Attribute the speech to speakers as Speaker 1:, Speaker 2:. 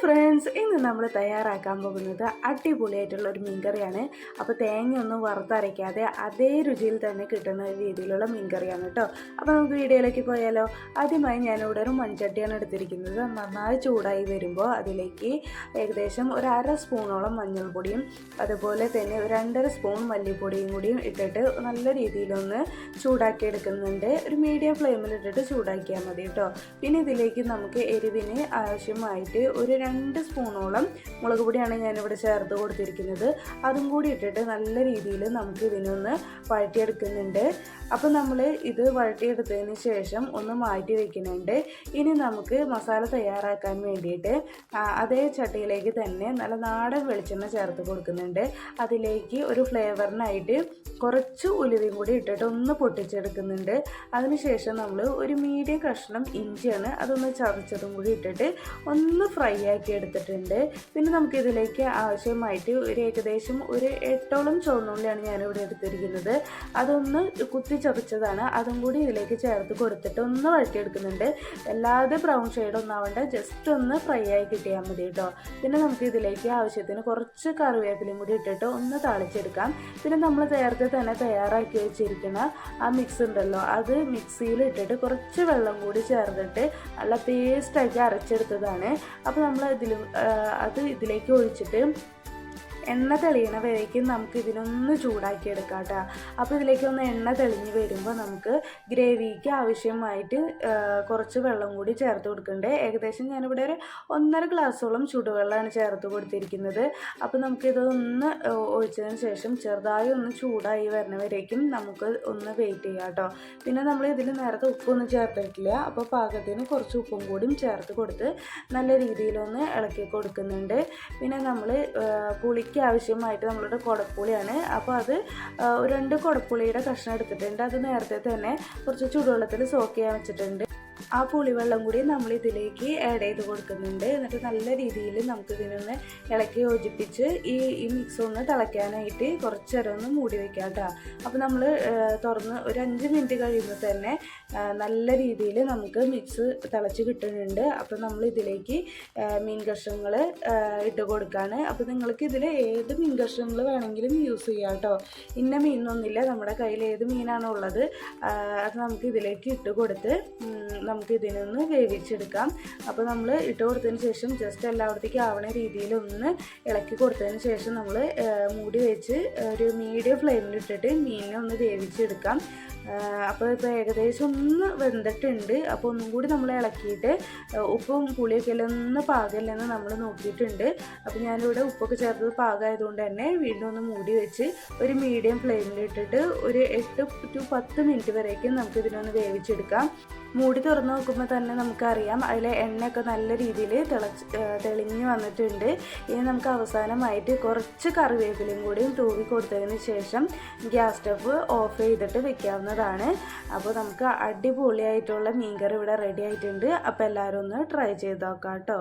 Speaker 1: Friends ഇന്ന് നമ്മൾ തയ്യാറാക്കാൻ പോകുന്നത് അടിപൊളിയായിട്ടുള്ള ഒരു മീൻകറിയാണ്. അപ്പോൾ തേങ്ങയൊന്നും വറുത്തരയ്ക്കാതെ അതേ രുചിയിൽ തന്നെ കിട്ടുന്ന രീതിയിലുള്ള മീൻകറിയാണ് കേട്ടോ. അപ്പോൾ നമുക്ക് വീഡിയോയിലേക്ക് പോയാലോ? ആദ്യമായി ഞാനിവിടെ ഒരു മൺചട്ടിയാണ് എടുത്തിരിക്കുന്നത്. നന്നായി ചൂടായി വരുമ്പോൾ അതിലേക്ക് ഏകദേശം ഒരു അര സ്പൂണോളം മഞ്ഞൾപ്പൊടിയും അതുപോലെ തന്നെ ഒരു രണ്ടര സ്പൂൺ മല്ലിപ്പൊടിയും കൂടിയും ഇട്ടിട്ട് നല്ല രീതിയിലൊന്ന് ചൂടാക്കി എടുക്കുന്നുണ്ട് ഒരു മീഡിയം ഫ്ലെയിമിൽ ഇട്ടിട്ട് ചൂടാക്കിയാൽ മതി കേട്ടോ. പിന്നെ ഇതിലേക്ക് നമുക്ക് എരിവിന് ആവശ്യമായിട്ട് ഒരു രണ്ട് സ്പൂണോളം മുളക് പൊടിയാണ് ഞാനിവിടെ ചേർത്ത് കൊടുത്തിരിക്കുന്നത്. അതും കൂടി ഇട്ടിട്ട് നല്ല രീതിയിൽ നമുക്ക് ഇതിനൊന്ന് വഴറ്റിയെടുക്കുന്നുണ്ട്. അപ്പോൾ നമ്മൾ ഇത് വഴറ്റിയെടുത്തതിന് ശേഷം ഒന്ന് മാറ്റി വയ്ക്കുന്നുണ്ട് ഇനി നമുക്ക് മസാല തയ്യാറാക്കാൻ വേണ്ടിയിട്ട് അതേ ചട്ടിയിലേക്ക് തന്നെ നല്ല നാടൻ വെളിച്ചെണ്ണ ചേർത്ത് കൊടുക്കുന്നുണ്ട്. അതിലേക്ക് ഒരു ഫ്ലേവറിനായിട്ട് കുറച്ച് ഉലുവയും കൂടി ഇട്ടിട്ട് ഒന്ന് പൊട്ടിച്ചെടുക്കുന്നുണ്ട്. അതിനുശേഷം നമ്മൾ ഒരു മീഡിയം കഷ്ണം ഇഞ്ചിയാണ് അതൊന്ന് ചതച്ചതും കൂടി ഇട്ടിട്ട് ഒന്ന് ഫ്രൈ ആക്കി എടുത്തിട്ടുണ്ട്. പിന്നെ നമുക്ക് ഇതിലേക്ക് ആവശ്യമായിട്ട് ഒരു ഏകദേശം ഒരു എട്ടോളം ചുവന്നുള്ളിയാണ് ഞാനിവിടെ എടുത്തിരിക്കുന്നത്. അതൊന്ന് കുത്തി ചതച്ചതാണ്. അതും കൂടി ഇതിലേക്ക് ചേർത്ത് കൊടുത്തിട്ട് ഒന്ന് വഴറ്റിയെടുക്കുന്നുണ്ട്. അല്ലാതെ ബ്രൗൺ ഷെയ്ഡ് ഒന്നാവേണ്ട. ജസ്റ്റ് ഒന്ന് ഫ്രൈ ആയി കിട്ടിയാൽ മതി കേട്ടോ. പിന്നെ നമുക്ക് ഇതിലേക്ക് ആവശ്യത്തിന് കുറച്ച് കറിവേപ്പിലും കൂടി ഇട്ടിട്ട് ഒന്ന് താളിച്ചെടുക്കാം. പിന്നെ നമ്മൾ നേരത്തെ തന്നെ തയ്യാറാക്കി വെച്ചിരിക്കുന്ന ആ മിക്സ് ഉണ്ടല്ലോ അത് മിക്സിയിൽ ഇട്ടിട്ട് കുറച്ച് വെള്ളം കൂടി ചേർത്തിട്ട് നല്ല പേസ്റ്റാക്കി അരച്ചെടുത്തതാണ്. അപ്പോൾ നമ്മൾ ഇതിൽ അത് ഇതിലേക്ക് ഒഴിച്ചിട്ട് എണ്ണ തെളിയണ വരേക്കും നമുക്ക് ഇതിനൊന്ന് ചൂടാക്കി എടുക്കാം കേട്ടോ അപ്പോൾ ഇതിലേക്ക് ഒന്ന് എണ്ണ തെളിഞ്ഞ് വരുമ്പോൾ നമുക്ക് ഗ്രേവിക്ക് ആവശ്യമായിട്ട് കുറച്ച് വെള്ളം കൂടി ചേർത്ത് കൊടുക്കണ്ടേ. ഏകദേശം ഞാനിവിടെ ഒരു ഒന്നര ഗ്ലാസ്സോളം ചൂടുവെള്ളമാണ് ചേർത്ത് കൊടുത്തിരിക്കുന്നത്. അപ്പോൾ നമുക്കിതൊന്ന് ഒഴിച്ചതിന് ശേഷം ചെറുതായി ഒന്ന് ചൂടായി വരുന്നവരേക്കും നമുക്ക് ഒന്ന് വെയിറ്റ് ചെയ്യാം കേട്ടോ പിന്നെ നമ്മൾ ഇതിൽ നേരത്തെ ഉപ്പൊന്നും ചേർത്തിട്ടില്ല. അപ്പോൾ പാകത്തിന് കുറച്ച് ഉപ്പും കൂടിയും ചേർത്ത് കൊടുത്ത് നല്ല രീതിയിലൊന്ന് ഇളക്കി കൊടുക്കുന്നുണ്ട്. പിന്നെ നമ്മൾ പുളിക്ക് ആവശ്യമായിട്ട് നമ്മളുടെ കുടപ്പുളിയാണ്. അപ്പോൾ അത് രണ്ട് കുടപ്പുളിയുടെ കഷ്ണം എടുത്തിട്ടുണ്ട്. അത് നേരത്തെ തന്നെ കുറച്ച് ചൂടുവെള്ളത്തിൽ സോക്ക് ചെയ്യാൻ വെച്ചിട്ടുണ്ട്. ആ പുളിവെള്ളം കൂടി നമ്മൾ ഇതിലേക്ക് ആഡ് ചെയ്ത് കൊടുക്കുന്നുണ്ട്. എന്നിട്ട് നല്ല രീതിയിൽ നമുക്ക് ഇതിനൊന്ന് ഇളക്കി യോജിപ്പിച്ച് ഈ ഈ മിക്സ് ഒന്ന് തിളയ്ക്കാനായിട്ട് കുറച്ച് നേരം ഒന്ന് മൂടി വെക്കാം കേട്ടോ. അപ്പോൾ നമ്മൾ തുറന്ന് ഒരു അഞ്ച് മിനിറ്റ് കഴിയുമ്പോൾ തന്നെ നല്ല രീതിയിൽ നമുക്ക് മിക്സ് തിളച്ച് കിട്ടുന്നുണ്ട്. അപ്പോൾ നമ്മൾ ഇതിലേക്ക് മീൻ കഷ്ണങ്ങൾ ഇട്ട് കൊടുക്കുകയാണ് അപ്പോൾ നിങ്ങൾക്ക് ഇതിൽ ഏത് മീൻ കഷ്ണങ്ങൾ വേണമെങ്കിലും യൂസ് ചെയ്യാം കേട്ടോ ഇന്ന മീനൊന്നുമില്ല. നമ്മുടെ കയ്യിൽ ഏത് മീനാണോ ഉള്ളത് അത് നമുക്ക് ഇതിലേക്ക് ഇട്ട് കൊടുത്ത് നമുക്ക് ഇതിനൊന്ന് വേവിച്ചെടുക്കാം. അപ്പോൾ നമ്മൾ ഇട്ട് കൊടുത്തതിന് ശേഷം ജസ്റ്റ് എല്ലായിടത്തേക്കും ആവണ രീതിയിൽ ഒന്ന് ഇളക്കി കൊടുത്തതിന് ശേഷം നമ്മൾ മൂടി വെച്ച് ഒരു മീഡിയം ഫ്ലെയിമിൽ ഇട്ടിട്ട് മീനിനെ ഒന്ന് വേവിച്ചെടുക്കാം. അപ്പോൾ ഇപ്പോൾ ഏകദേശം ഒന്ന് വെന്തിട്ടുണ്ട്. അപ്പോൾ ഒന്നും കൂടി നമ്മൾ ഇളക്കിയിട്ട് ഉപ്പും പുളിയൊക്കെ എല്ലാം ഒന്ന് പാകമില്ലെന്ന് നമ്മൾ നോക്കിയിട്ടുണ്ട്. അപ്പോൾ ഞാനിവിടെ ഉപ്പൊക്കെ ചേർത്തത് പാകമായതുകൊണ്ട് തന്നെ വീണ്ടും ഒന്ന് മൂടി വെച്ച് ഒരു മീഡിയം ഫ്ലെയിമിൽ ഇട്ടിട്ട് ഒരു എട്ട് ടു പത്ത് മിനിറ്റ് വരേക്കും നമുക്ക് ഇതിനൊന്ന് വേവിച്ചെടുക്കാം. മൂടി തുറന്നു നോക്കുമ്പോൾ തന്നെ നമുക്കറിയാം അതിലെ എണ്ണയൊക്കെ നല്ല രീതിയിൽ തിളച്ച് തെളിഞ്ഞു വന്നിട്ടുണ്ട്. ഇനി നമുക്ക് അവസാനമായിട്ട് കുറച്ച് കറിവേപ്പിലയും കൂടിയും തൂവി കൊടുത്തതിന് ശേഷം ഗ്യാസ് സ്റ്റവ് ഓഫ് ചെയ്തിട്ട് വെക്കാവുന്നതാണ്. അപ്പോൾ നമുക്ക് അടിപൊളിയായിട്ടുള്ള മീൻകറി ഇവിടെ റെഡി ആയിട്ടുണ്ട്. അപ്പോൾ എല്ലാവരും ഒന്ന് ട്രൈ ചെയ്ത് നോക്കാം കേട്ടോ